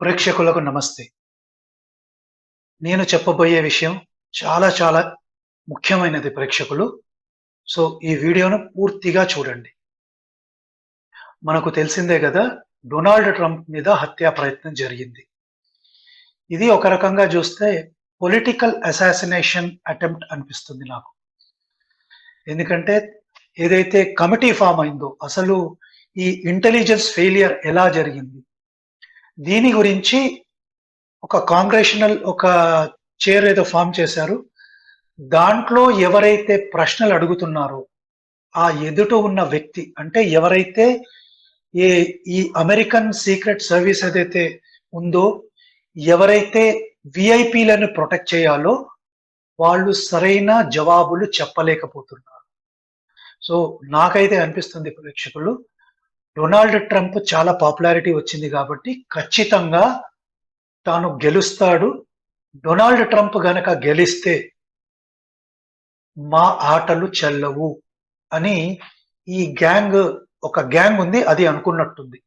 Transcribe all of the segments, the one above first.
ప్రేక్షకులకు నమస్తే. నేను చెప్పబోయే విషయం చాలా చాలా ముఖ్యమైనది ప్రేక్షకులు. సో ఈ వీడియోను పూర్తిగా చూడండి. మనకు తెలిసిందే కదా డొనాల్డ్ ట్రంప్ మీద హత్యా ప్రయత్నం జరిగింది. ఇది ఒక రకంగా చూస్తే పొలిటికల్ అసాసినేషన్ అటెంప్ట్ అనిపిస్తుంది నాకు. ఎందుకంటే ఏదైతే కమిటీ ఫామ్ అయిందో అసలు ఈ ఇంటెలిజెన్స్ ఫెయిలియర్ ఎలా జరిగింది? దీని గురించి ఒక కాంగ్రెషనల్ ఒక చైర్ ఏదో ఫామ్ చేశారు. దాంట్లో ఎవరైతే ప్రశ్నలు అడుగుతున్నారో ఆ ఎదుట ఉన్న వ్యక్తి అంటే ఎవరైతే ఏ ఈ అమెరికన్ సీక్రెట్ సర్వీస్ ఏదైతే ఉందో ఎవరైతే విఐపీలను ప్రొటెక్ట్ చేయాలో వాళ్ళు సరైన జవాబులు చెప్పలేకపోతున్నారు. సో నాకైతే అనిపిస్తుంది ప్రేక్షకులు డొనాల్డ్ ట్రంప్ చాలా పాపులారిటీ వచ్చింది కాబట్టి ఖచ్చితంగా తాను గెలుస్తాడు. డొనాల్డ్ ట్రంప్ గనక గెలిస్తే మా ఆటలు చెల్లవు అని ఈ గ్యాంగ్ ఒక గ్యాంగ్ ఉంది అది అనుకున్నట్టుంది.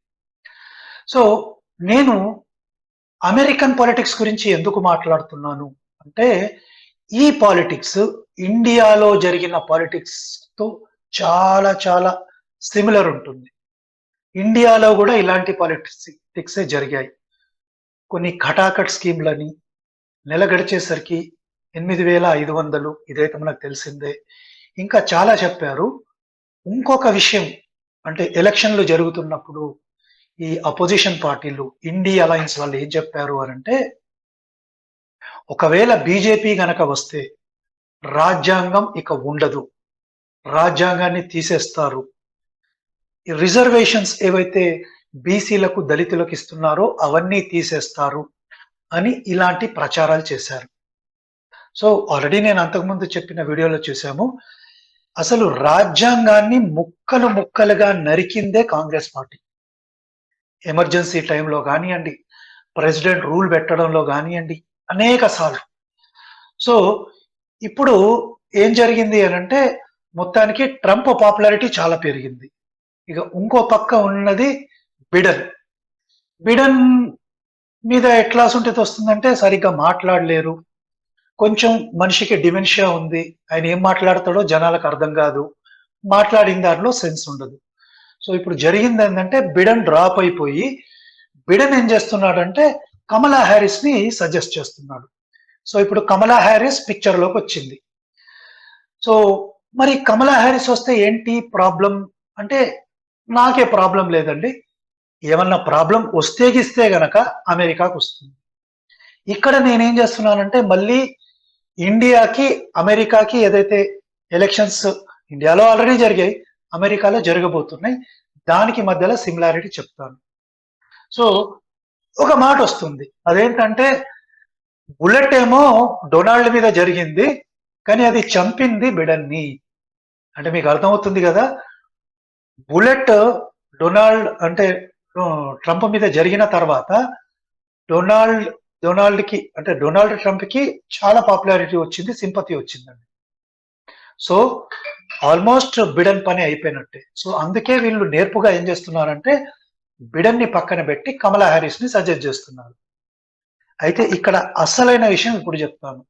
సో నేను అమెరికన్ పాలిటిక్స్ గురించి ఎందుకు మాట్లాడుతున్నాను అంటే ఈ పాలిటిక్స్ ఇండియాలో జరిగిన పాలిటిక్స్తో చాలా చాలా సిమిలర్ ఉంటుంది. ఇండియాలో కూడా ఇలాంటి పాలిటిక్సే జరిగాయి. కొన్ని కటాకట్ స్కీమ్లని నెల గడిచేసరికి ఎనిమిది వేల ఐదు వందలు ఇదైతే మనకు తెలిసిందే. ఇంకా చాలా చెప్పారు. ఇంకొక విషయం అంటే ఎలక్షన్లు జరుగుతున్నప్పుడు ఈ అపోజిషన్ పార్టీలు ఇండి అలయన్స్ వాళ్ళు ఏం చెప్పారు అని అంటే ఒకవేళ బీజేపీ గనక వస్తే రాజ్యాంగం ఇక ఉండదు. రాజ్యాంగాన్ని తీసేస్తారు. రిజర్వేషన్స్ ఏవైతే బీసీలకు దళితులకు ఇస్తున్నారో అవన్నీ తీసేస్తారు అని ఇలాంటి ప్రచారాలు చేశారు. సో ఆల్రెడీ నేను అంతకుముందు చెప్పిన వీడియోలో చూసాము. అసలు రాజ్యాంగాన్ని ముక్కలు ముక్కలుగా నరికిందే కాంగ్రెస్ పార్టీ. ఎమర్జెన్సీ టైంలో కానివ్వండి ప్రెసిడెంట్ రూల్ పెట్టడంలో కానివ్వండి అనేక సార్లు. సో ఇప్పుడు ఏం జరిగింది అని అంటే మొత్తానికి ట్రంప్ పాపులారిటీ చాలా పెరిగింది. ఇక ఇంకో పక్క ఉన్నది బిడన్. బిడన్ మీద ఎట్లా ఉంటేది వస్తుందంటే సరిగ్గా మాట్లాడలేరు. కొంచెం మనిషికి డిమెన్షియా ఉంది. ఆయన ఏం మాట్లాడతాడో జనాలకు అర్థం కాదు. మాట్లాడిన దాంట్లో సెన్స్ ఉండదు. సో ఇప్పుడు జరిగింది ఏంటంటే బిడన్ డ్రాప్ అయిపోయి బిడన్ ఏం చేస్తున్నాడంటే కమలా హ్యారిస్ని సజెస్ట్ చేస్తున్నాడు. సో ఇప్పుడు కమలా హ్యారిస్ పిక్చర్లోకి వచ్చింది. సో మరి కమలా హ్యారిస్ వస్తే ఏంటి ప్రాబ్లం? అంటే నాకే ప్రాబ్లం లేదండి. ఏమన్నా ప్రాబ్లం వస్తే గిస్తే గనక అమెరికాకు వస్తుంది. ఇక్కడ నేనేం చేస్తున్నానంటే మళ్ళీ ఇండియాకి అమెరికాకి ఏదైతే ఎలక్షన్స్ ఇండియాలో ఆల్రెడీ జరిగాయి అమెరికాలో జరగబోతున్నాయి. దానికి మధ్యలో సిమిలారిటీ చెప్తాను. సో ఒక మాట వస్తుంది. అదేంటంటే బుల్లెట్ ఏమో డొనాల్డ్ మీద జరిగింది కానీ అది చంపింది బిడన్ని. అంటే మీకు అర్థమవుతుంది కదా? బుల్లెట్ డొనాల్డ్ అంటే ట్రంప్ మీద జరిగిన తర్వాత డొనాల్డ్ డొనాల్డ్కి అంటే డొనాల్డ్ ట్రంప్కి చాలా పాపులారిటీ వచ్చింది సింపతి వచ్చిందండి. సో ఆల్మోస్ట్ బిడన్ పని అయిపోయినట్టే. సో అందుకే వీళ్ళు నేర్పుగా ఏం చేస్తున్నారంటే బిడన్ని పక్కన పెట్టి కమలా హ్యారిస్ని సజెస్ట్ చేస్తున్నారు. అయితే ఇక్కడ అసలైన విషయం ఇప్పుడు చెప్తాను.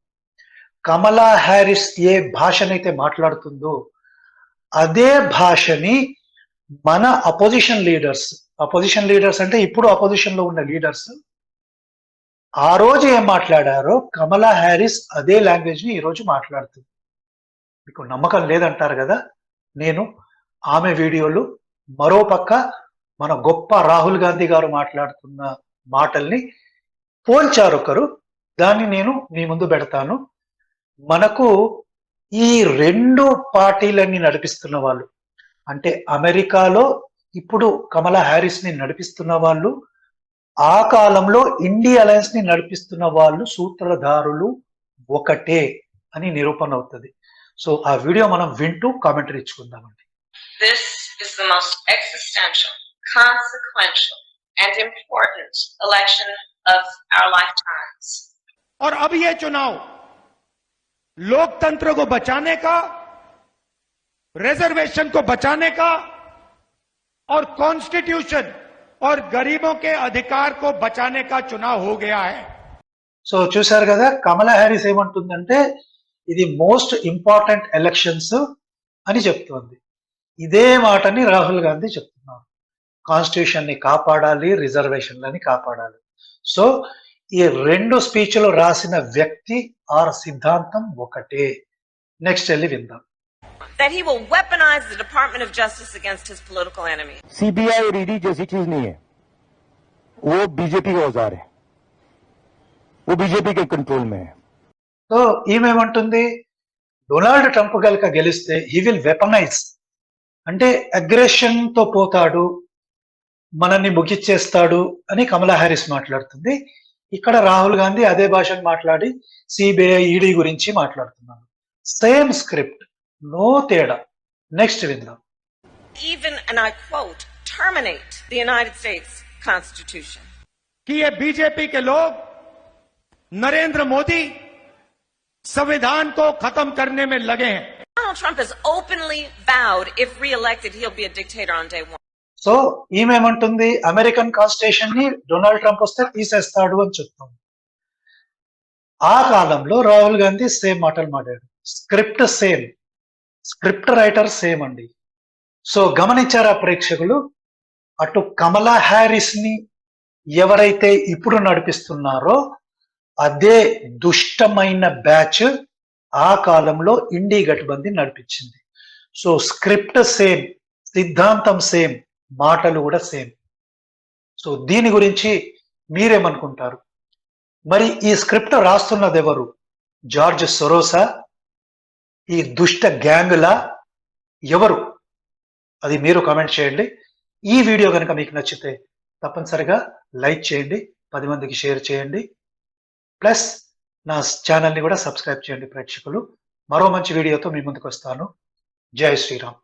కమలా హ్యారిస్ ఏ భాషనైతే మాట్లాడుతుందో అదే భాషని మన అపోజిషన్ లీడర్స్ అపోజిషన్ లీడర్స్ అంటే ఇప్పుడు అపోజిషన్లో ఉన్న లీడర్స్ ఆ రోజు ఏం మాట్లాడారో కమలా హ్యారిస్ అదే లాంగ్వేజ్ని ఈ రోజు మాట్లాడుతుంది మీకు నమ్మకం లేదంటారు కదా? నేను ఆమె వీడియోలు మరోపక్క మన గొప్ప రాహుల్ గాంధీ గారు మాట్లాడుతున్న మాటల్ని పోల్చారొకరు దాన్ని నేను మీ ముందు పెడతాను. మనకు ఈ రెండు పార్టీలన్నీ నడిపిస్తున్న వాళ్ళు అంటే అమెరికాలో ఇప్పుడు కమలా హ్యారిస్ ని నడిపిస్తున్న వాళ్ళు ఆ కాలంలో ఇండి అలయన్స్ ని నడిపిస్తున్న వాళ్ళు సూత్రధారులు ఒకటే అని నిరూపణ అవుతుంది సో ఆ వీడియో మనం వింటూ commentary ఇచ్చుకుందామండి This is the most existential, consequential, and important election of our lifetimes. और अब ये चुनाव लोकतंत्र को बचाने का रिजर्वेशन को बचाने का और कॉन्स्टिट्यूशन और गरीबों के अधिकार को बचाने का चुनाव हो गया है సో చూశారు కదా కమలా హ్యారిస్ ఏమంటుందంటే ఇది మోస్ట్ ఇంపార్టెంట్ ఎలక్షన్స్ అని చెప్తోంది ఇదే మాటని రాహుల్ గాంధీ చెప్తున్నారు కాన్స్టిట్యూషన్ ని కాపాడాలి రిజర్వేషన్లని కాపాడాలి సో ఈ రెండు స్పీచ్లు రాసిన వ్యక్తి ఆర్ సిద్ధాంతం ఒకటే నెక్స్ట్ వెళ్ళి విందాం that he will weaponize the Department of Justice against his political enemies. CBI और ईडी जैसी चीज नहीं है वो बीजेपी का औजार है वो बीजेपी के कंट्रोल में है సో ఈమెమంటుంది డొనాల్డ్ ట్రంప్ గనుక గెలిస్తే హీ విల్ వెపనైజ్ అంటే అగ్రెషన్ తో పోతాడు మనల్ని ముగిచ్చేస్తాడు అని కమలా హ్యారిస్ మాట్లాడుతుంది ఇక్కడ రాహుల్ గాంధీ అదే భాషను మాట్లాడి సిబిఐ ఈడీ గురించి మాట్లాడుతున్నారు సేమ్ స్క్రిప్ట్ నో తేడా నెక్స్ట్ విందాం Even, and I quote, terminate the United States Constitution. कि ये बीजेपी के लोग नरेंद्र मोदी संविधान को खत्म करने में लगे हैं Donald Trump has openly vowed, if reelected, he'll be a dictator on day one. So ఈమెమంటుంది American constitution ని డొనాల్డ్ ట్రంప్ వస్తే తీసేస్తాడు అని చెప్తుంది ఆ కాలంలో రాహుల్ గాంధీ సేమ్ మాటలు మాట్లాడు script same script writer same అండి. సో గమనించారా ప్రేక్షకులు? అటు కమలా హ్యారిస్ని ఎవరైతే ఇప్పుడు నడిపిస్తున్నారో అదే దుష్టమైన బ్యాచ్ ఆ కాలంలో ఇండి గఠబంధన్ నడిపించింది. సో స్క్రిప్ట్ సేమ్ సిద్ధాంతం సేమ్ మాటలు కూడా సేమ్. సో దీని గురించి మీరేమనుకుంటారు? మరి ఈ స్క్రిప్ట్ రాస్తున్నది ఎవరు జార్జ్ సొరోసా ఈ దుష్ట గ్యాంగులా ఎవరు? అది మీరు కామెంట్ చేయండి. ఈ వీడియో కనుక మీకు నచ్చితే తప్పనిసరిగా లైక్ చేయండి పది మందికి షేర్ చేయండి. ప్లస్ నా ఛానల్ని కూడా సబ్స్క్రైబ్ చేయండి ప్రేక్షకులు. మరో మంచి వీడియోతో మీ ముందుకు వస్తాను. జై శ్రీరామ్.